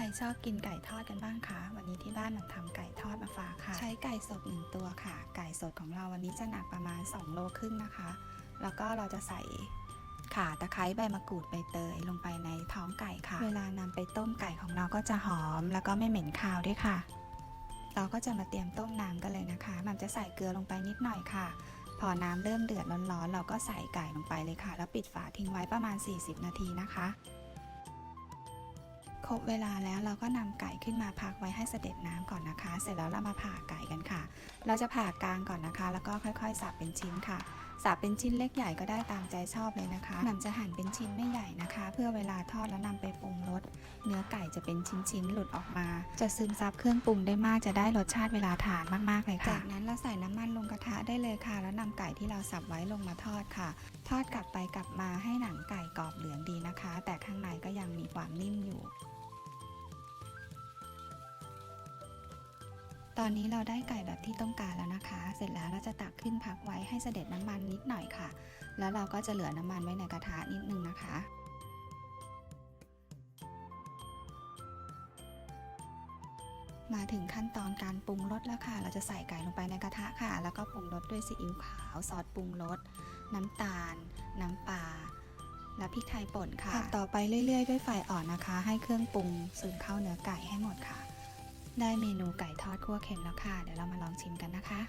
รชอบกินไก่ทอดกันบ้างคะ วันนี้ที่บ้านมันทำไก่ทอดมาฝากค่ะ ใช้ไก่สดหนึ่งตัวค่ะ ไก่สดของเราวันนี้จะหนักประมาณ 2 โลครึ่งนะคะ แล้วก็เราจะใส่ข่าตะไคร้ใบมะกรูดใบเตยลงไปในท้องไก่ค่ะ เวลานำไปต้มไก่ของเราก็จะหอม แล้วก็ไม่เหม็นคาวด้วยค่ะ เราก็จะมาเตรียมต้มน้ำกันเลยนะคะ มันจะใส่เกลือลงไปนิดหน่อยค่ะ พอน้ำเริ่มเดือดร้อนๆ เราก็ใส่ไก่ลงไปเลยค่ะ แล้วปิดฝาทิ้งไว้ประมาณ 40 นาทีนะคะค รบเวลาแล้วเราก็นำไก่ขึ้นมาพักไว้ให้เสด็จน้ำก่อนนะคะ เสร็จแล้วเรามาผ่าไก่กันค่ะ เราจะผ่ากลางก่อนนะคะ แล้วก็ค่อยๆสับเป็นชิ้นค่ะสับเป็นชิ้นเล็กใหญ่ก็ได้ตามใจชอบเลยนะคะหนำจะหั่นเป็นชิ้นไม่ใหญ่นะคะ เพื่อเวลาทอดแล้วนำไปปรุงรสเนื้อไก่จะเป็นชิ้นๆหลุดออกมา จะซึมซับเครื่องปรุงได้มากจะได้รสชาติเวลาทานมากๆเลยค่ะ จากนั้นเราใส่น้ำมันลงกระทะได้เลยค่ะ แล้วนำไก่ที่เราสับไว้ลงมาทอดค่ะ ทอดกลับไปกลับมาให้หนังไก่กรอบเหลืองดี ตอนนี้เราได้ไก่แบบที่ต้องการแล้วนะคะ เสร็จแล้วเราจะตักขึ้นพักไว้ให้เสด็จน้ำมันนิดหน่อยค่ะ แล้วเราก็จะเหลือน้ำมันไว้ในกระทะนิดนึงนะคะมาถึงขั้นตอนการปรุงรสแล้วค่ะ เราจะใส่ไก่ลงไปในกระทะค่ะ แล้วก็ปรุงรสด้วยซีอิ๊วขาว ซอสปรุงรส น้ำตาล น้ำปลา และพริกไทยป่นค่ะ ต่อไปเรื่อยๆ ด้วยไฟอ่อนนะคะ ให้เครื่องปรุงซึมเข้าเนื้อไก่ให้หมดค่ะ ได้เมนูไก่ทอดคั่วเค็มแล้วค่ะ เดี๋ยวเรามาลองชิมกันนะคะ